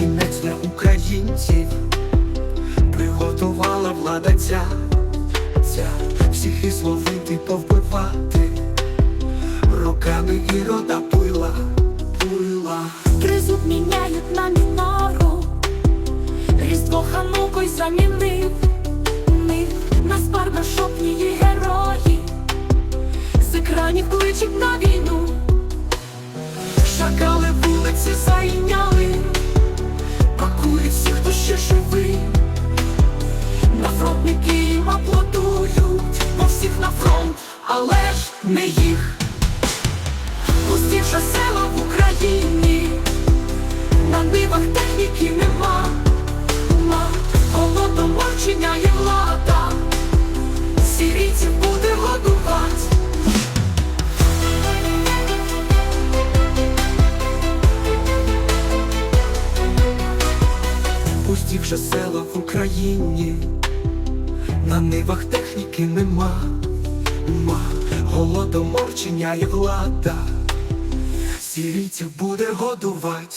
кінець для українців. Приготувала влада ця, ця всіх і зловити, повбивати, роками і рода пила, пила. Тризуб міняють на мінору. Різдво ханукой замінив. Них нас барбершопні герої З екранів кличуть на війну. Шакали вулиці зайняли, але ж не їх. Пустівши села в Україні На нивах техніки нема. Ма, голодоморчення є влада. Сірійців буде годувати. Пустівши села в Україні, на нивах техніки нема, ма, до мовчення і влада, сірійців буде годувати.